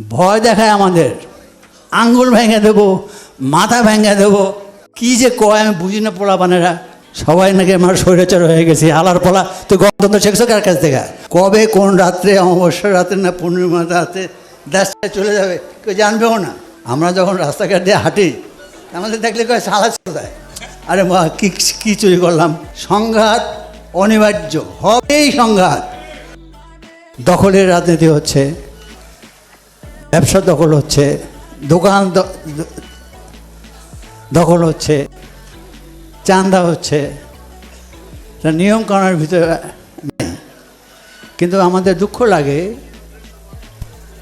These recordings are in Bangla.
ভয় দেখায় আমাদের। আঙ্গুল ভেঙে দেবো, মাথা ভেঙে দেবো। কি যে কয় আমি বুঝি না পোলা বানেরা সবাই নাকি আমার স্বৈরাচার হয়ে গেছে আলার পোলা। তুই গণতন্ত্র শিখছো কার কাছ থেকে? কবে, কোন রাত্রে অমাবস্যা রাতে না পূর্ণিমা রাতে দেশটা চলে যাবে, কেউ জানবেও না। আমরা যখন রাস্তাঘাট দিয়ে হাঁটি, আমাদের দেখলে কয় সালা চলে আরে মা, কি কি চুরি করলাম? সংঘাত অনিবার্য, হবেই সংঘাত। দখলের রাজনীতি হচ্ছে। ব্যবসা দখল হচ্ছে, দোকান দখল হচ্ছে চান্দা হচ্ছে। তা নিয়ম কানুনের ভিতরে নেই কিন্তু আমাদের দুঃখ লাগে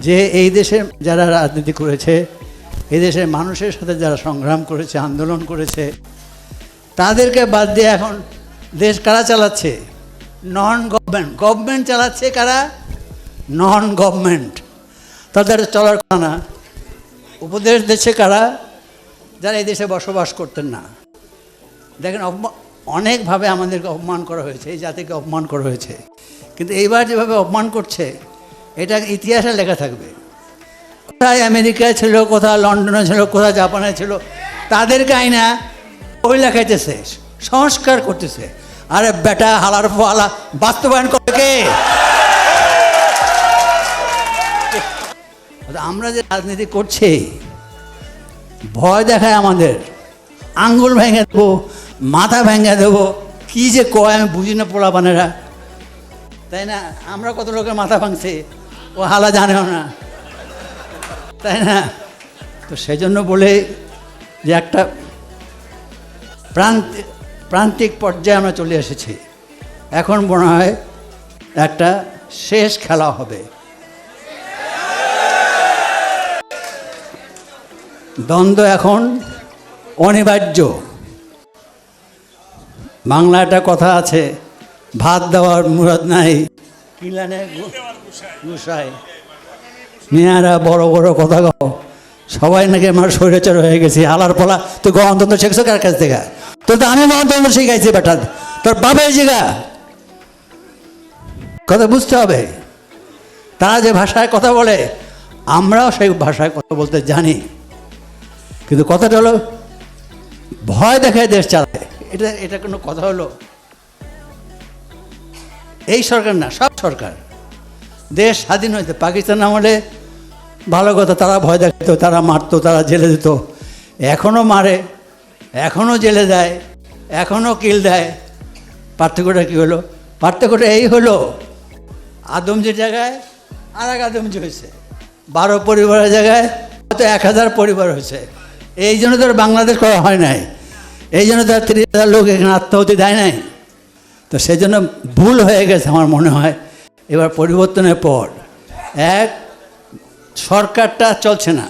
যে এই দেশে যারা রাজনীতি করেছে, এই দেশের মানুষের সাথে যারা সংগ্রাম করেছে, আন্দোলন করেছে, তাদেরকে বাদ দিয়ে এখন দেশ কারা চালাচ্ছে? নন গভর্নমেন্ট গভর্নমেন্ট চালাচ্ছে কারা? নন গভর্নমেন্ট তাদের চলার কথা না উপদেশ দিচ্ছে কারা? যারা এই দেশে বসবাস করতেন না। দেখেন অনেকভাবে আমাদেরকে অপমান করা হয়েছে, এই জাতিকে অপমান করা হয়েছে। কিন্তু এইবার যেভাবে অপমান করছে, এটা ইতিহাসে লেখা থাকবে। কোথায় আমেরিকায় ছিল, কোথায় লন্ডনে ছিল, কোথায় জাপানে ছিল, তাদেরকে আইনা ওই লেখাইতেছে, সংস্কার করতেছে। আরে বেটা, হালার ফালা বাস্তবায়ন করে কে? আমরা যে রাজনীতি করছি, ভয় দেখায় আমাদের। আঙ্গুল ভেঙে দেবো, মাথা ভেঙে দেবো, কি যে কয় আমি বুঝি না পোলাপানেরা। তাই না? আমরা কত লোকের মাথা ভাঙছি, ও হালা জানেও না। তাই না? তো সেজন্য বলে যে একটা প্রান্তিক প্রান্তিক পর্যায়ে আমরা চলে এসেছি। এখন মনে হয় একটা শেষ খেলা হবে। দ্বন্দ্ব এখন অনিবার্য। বাংলা একটা কথা আছে, ভাত দেওয়ার মুরাদ নাই। গুসাই মেয়ারা বড় বড় কথা কও। সবাই নাকি আমার স্বৈরাচার হয়ে গেছে আলার পলা। তুই গণতন্ত্র শিখছো কার কাছ থেকে? তোর তো আমি গণতন্ত্র শিখাইছি বেটা। তোর বাপের জিগা কথা বুঝতে হবে। তারা যে ভাষায় কথা বলে, আমরাও সেই ভাষায় কথা বলতে জানি। কিন্তু কথাটা হলো ভয় দেখায় দেশ চালায়। এটা এটা কোনো কথা হলো? এই সরকার না সব সরকার। দেশ স্বাধীন হয়েছে পাকিস্তান আমলে ভালো কথা তারা ভয় দেখাতো তারা মারতো তারা জেলে দিত। এখনও মারে এখনও জেলে দেয় এখনও কিল দেয়। পার্থক্যটা কী হলো? পার্থক্যটা এই হলো আদমজির জায়গায় আর এক আদমজি হয়েছে। বারো পরিবারের জায়গায় হয়তো এক হাজার পরিবার হয়েছে। এই জন্য তো বাংলাদেশ করা হয় নাই। এই জন্য তো তিরিশ হাজার লোক এখানে আত্মাহতি দেয় নাই। তো সেই জন্য ভুল হয়ে গেছে আমার মনে হয়। এবার পরিবর্তনের পর এক, সরকারটা চলছে না।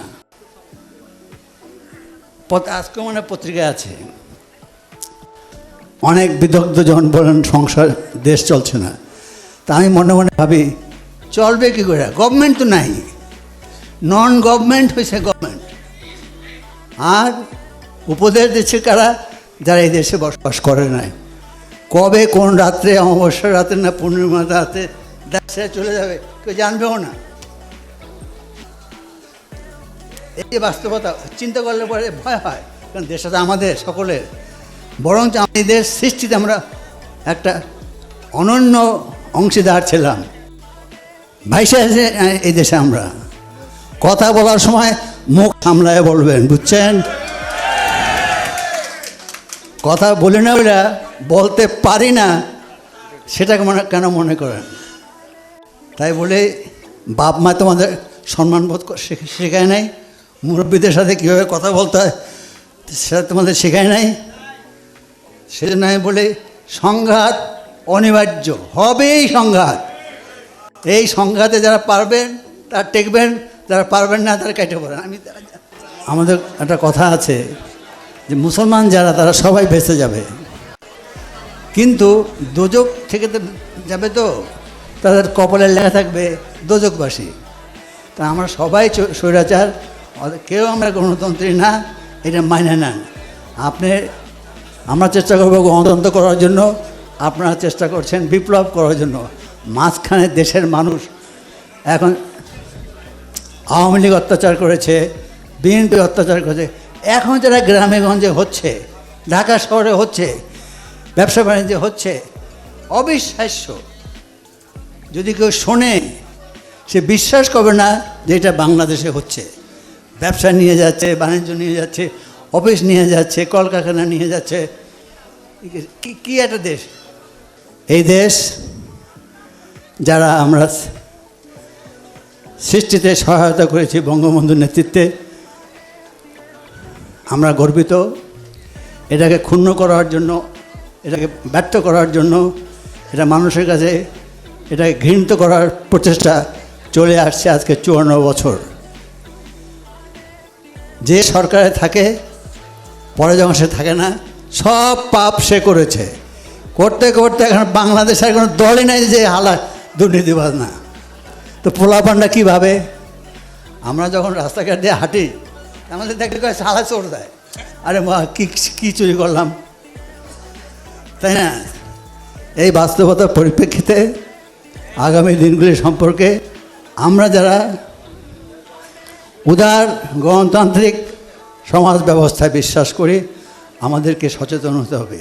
আজকে মানে পত্রিকায় আছে। অনেক বিদগ্ধ জন বলেন সংসার, দেশ চলছে না। তা আমি মনে মনে ভাবি, চলবে কী করে? গভর্নমেন্ট তো নাই। নন গভর্নমেন্ট হয়েছে গভর্নমেন্ট আর উপদেশ দিচ্ছে কারা? যারা এই দেশে বসবাস করে নাই। কবে কোন রাত্রে অমাবস্যা রাতে না পূর্ণিমা রাতে দেশে চলে যাবে, কেউ জানবেও না। এই যে বাস্তবতা, চিন্তা করলে পরে ভয় হয়, কারণ দেশটা তো আমাদের সকলের। বরঞ্চ আমাদের সৃষ্টিতে আমরা একটা অনন্য অংশীদার ছিলাম। ভাইসে এই দেশে আমরা। কথা বলার সময় মুখ সামলায় বলবেন, বুঝছেন? কথা বলি না বলে বলতে পারি না, সেটাকে মনে কেন মনে করেন? তাই বলে বাপ মা তোমাদের সম্মানবোধ শেখায় নাই? মুরব্বীদের সাথে কীভাবে কথা বলতে হয়, সেটা তোমাদের শেখায় নাই? সেজন্য আমি বলি, সংঘাত অনিবার্য, হবেই সংঘাত। এই সংঘাতে যারা পারবেন, তারা টেকবেন। যারা পারবেন না, তারা কেটে পড়েন। আমি আমাদের একটা কথা আছে যে, মুসলমান যারা, তারা সবাই বেঁচে যাবে। কিন্তু দোজক থেকে তো যাবে তো, তাদের কপালে লেখা থাকবে দোজকবাসী। তা আমরা সবাই স্বৈরাচার কেউ আমরা গণতন্ত্রী না, এটা মাইনে নেন। আপনি, আমরা চেষ্টা করব গণতন্ত্র করার জন্য, আপনারা চেষ্টা করছেন বিপ্লব করার জন্য। মাঝখানে দেশের মানুষ এখন আওয়ামী লীগ অত্যাচার করেছে, বিএনপি অত্যাচার করেছে। এখন যারা গ্রামে গঞ্জে হচ্ছে, ঢাকা শহরে হচ্ছে, ব্যবসা বাণিজ্য হচ্ছে, অবিশ্বাস্য। যদি কেউ শোনে, সে বিশ্বাস করবে না যে এটা বাংলাদেশে হচ্ছে। ব্যবসা নিয়ে যাচ্ছে, বাণিজ্য নিয়ে যাচ্ছে, অফিস নিয়ে যাচ্ছে, কলকারখানা নিয়ে যাচ্ছে। কি, কী একটা দেশ? এই দেশ যারা আমরা সৃষ্টিতে সহায়তা করেছি বঙ্গবন্ধুর নেতৃত্বে। আমরা গর্বিত। এটাকে ক্ষুণ্ণ করার জন্য, এটাকে ব্যর্থ করার জন্য, এটা মানুষের কাছে এটাকে ঘৃণিত করার প্রচেষ্টা চলে আসছে আজকে চুয়ান্ন বছর। যে সরকারে থাকে, পরে যখন সে থাকে না, সব পাপ সে করেছে। করতে করতে এখন বাংলাদেশের কোনো দলই নাই যে হালা দুর্নীতিবাদ না। তো পোলাপানটা কীভাবে? আমরা যখন রাস্তাঘাট দিয়ে হাঁটি, আমাদের দেখলে কয় সালা চোর দেয়। আরে মা, কী কী চুরি করলাম? তাই না? এই বাস্তবতার পরিপ্রেক্ষিতে আগামী দিনগুলি সম্পর্কে আমরা যারা উদার, গণতান্ত্রিক সমাজ ব্যবস্থায় বিশ্বাস করি, আমাদেরকে সচেতন হতে হবে।